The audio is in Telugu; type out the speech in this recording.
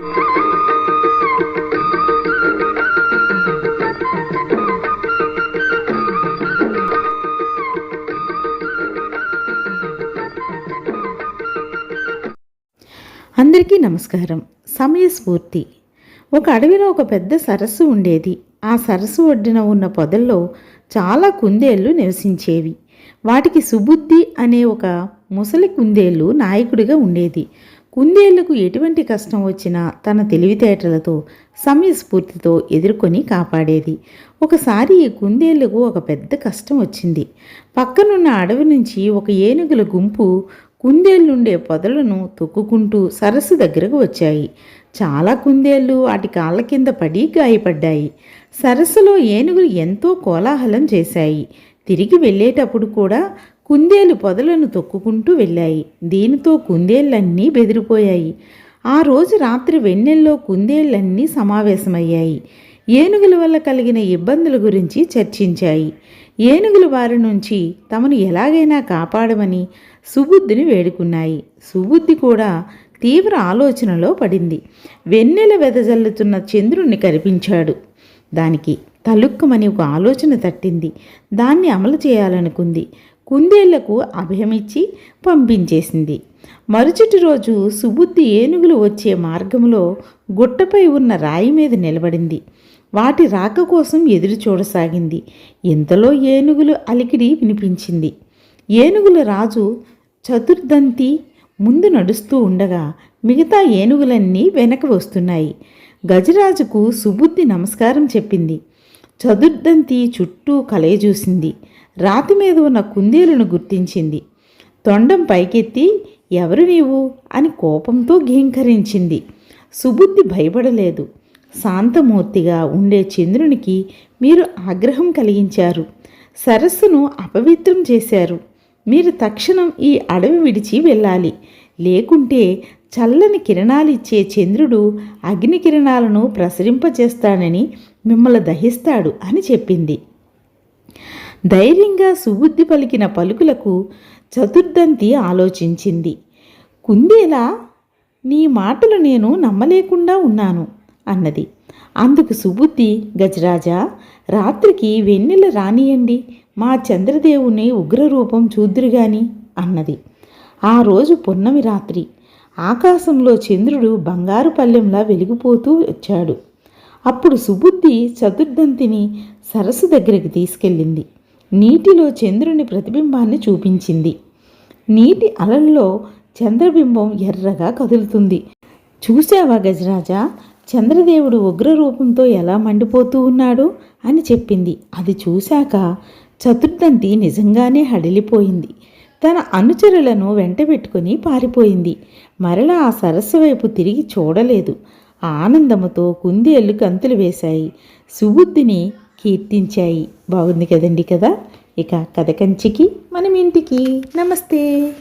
అందరికీ నమస్కారం. సమయస్ఫూర్తి ఒక అడవిలో ఒక పెద్ద సరస్సు ఉండేది. ఆ సరస్సు ఒడ్డున ఉన్న పొదల్లో చాలా కుందేళ్ళు నివసించేవి. వాటికి సుబుద్ధి అనే ఒక ముసలి కుందేలు నాయకుడిగా ఉండేది. కుందేళ్ళకు ఎటువంటి కష్టం వచ్చినా తన తెలివితేటలతో సమయస్ఫూర్తితో ఎదుర్కొని కాపాడేది. ఒకసారి ఈ కుందేళ్ళకు ఒక పెద్ద కష్టం వచ్చింది. పక్కనున్న అడవి నుంచి ఒక ఏనుగుల గుంపు కుందేళ్ళుండే పొదలను తొక్కుకుంటూ సరస్సు దగ్గరకు వచ్చాయి. చాలా కుందేళ్ళు వాటి కాళ్ళ కింద పడి గాయపడ్డాయి. సరస్సులో ఏనుగులు ఎంతో కోలాహలం చేశాయి. తిరిగి వెళ్ళేటప్పుడు కూడా కుందేలు పొదలను తొక్కుకుంటూ వెళ్ళాయి. దీనితో కుందేళ్ళన్నీ బెదిరిపోయాయి. ఆ రోజు రాత్రి వెన్నెల్లో కుందేళ్ళన్నీ సమావేశమయ్యాయి. ఏనుగుల వల్ల కలిగిన ఇబ్బందుల గురించి చర్చించాయి. ఏనుగుల వారి నుంచి తమను ఎలాగైనా కాపాడమని సుబుద్ధిని వేడుకున్నాయి. సుబుద్ధి కూడా తీవ్ర ఆలోచనలో పడింది. వెన్నెల వెదజల్లుతున్న చంద్రుణ్ణి కనిపించాడు దానికి తలుక్కుమని ఒక ఆలోచన తట్టింది. దాన్ని అమలు చేయాలనుకుంది. కుందేళ్ళకు అభయమిచ్చి పంపించేసింది. మరుచటి రోజు సుబుద్ధి ఏనుగులు వచ్చే మార్గంలో గుట్టపై ఉన్న రాయి మీద నిలబడింది. వాటి రాక కోసం ఎదురు చూడసాగింది. ఇంతలో ఏనుగులు అలికిడి వినిపించింది. ఏనుగుల రాజు చతుర్దంతి ముందు నడుస్తూ ఉండగా మిగతా ఏనుగులన్నీ వెనక వస్తున్నాయి. గజరాజుకు సుబుద్ధి నమస్కారం చెప్పింది. చతుర్దంతి చుట్టూ కలయజూసింది రాతి మీద ఉన్న కుందేలును గుర్తించింది. తొండం పైకెత్తి ఎవరు నీవు? అని కోపంతో ఘీంకరించింది. సుబుద్ధి భయపడలేదు. శాంతమూర్తిగా ఉండే చంద్రునికి మీరు ఆగ్రహం కలిగించారు. సరస్సును అపవిత్రం చేశారు. మీరు తక్షణం ఈ అడవి విడిచి వెళ్ళాలి. లేకుంటే చల్లని కిరణాలిచ్చే చంద్రుడు అగ్ని కిరణాలను ప్రసరింపచేస్తాడని మిమ్మల్ని దహిస్తాడు అని చెప్పింది. ధైర్యంగా సుబుద్ధి పలికిన పలుకులకు చతుర్దంతి ఆలోచించింది. కుందేలా నీ మాటలు నేను నమ్మలేకుండా ఉన్నాను అన్నది. అందుకు సుబుద్ధి గజరాజా రాత్రికి వెన్నెల రానియండి మా చంద్రదేవుని ఉగ్రరూపం చూద్దురుగాని అన్నది. ఆ రోజు పున్నమి రాత్రి ఆకాశంలో చంద్రుడు బంగారు పల్లెంలా వెలిగిపోతూ వచ్చాడు. అప్పుడు సుబుద్ధి చతుర్దంతిని సరస్సు దగ్గరికి తీసుకెళ్ళింది. నీటిలో చంద్రుని ప్రతిబింబాన్ని చూపించింది. నీటి అలల్లో చంద్రబింబం ఎర్రగా కదులుతుంది. చూశావా గజరాజా? చంద్రదేవుడు ఉగ్రరూపంతో ఎలా మండిపోతూ ఉన్నాడు? అని చెప్పింది. అది చూశాక చతుర్దంతి నిజంగానే హడిలిపోయింది. తన అనుచరులను వెంటబెట్టుకుని పారిపోయింది. మరలా ఆ సరస్సు వైపు తిరిగి చూడలేదు. ఆనందముతో కుందేళ్ళు గంతులు వేశాయి. సుబుద్ధిని కీర్తించాయి. బాగుంది కదండి కదా? ఇక కథ కంచికి మనం ఇంటికి. నమస్తే.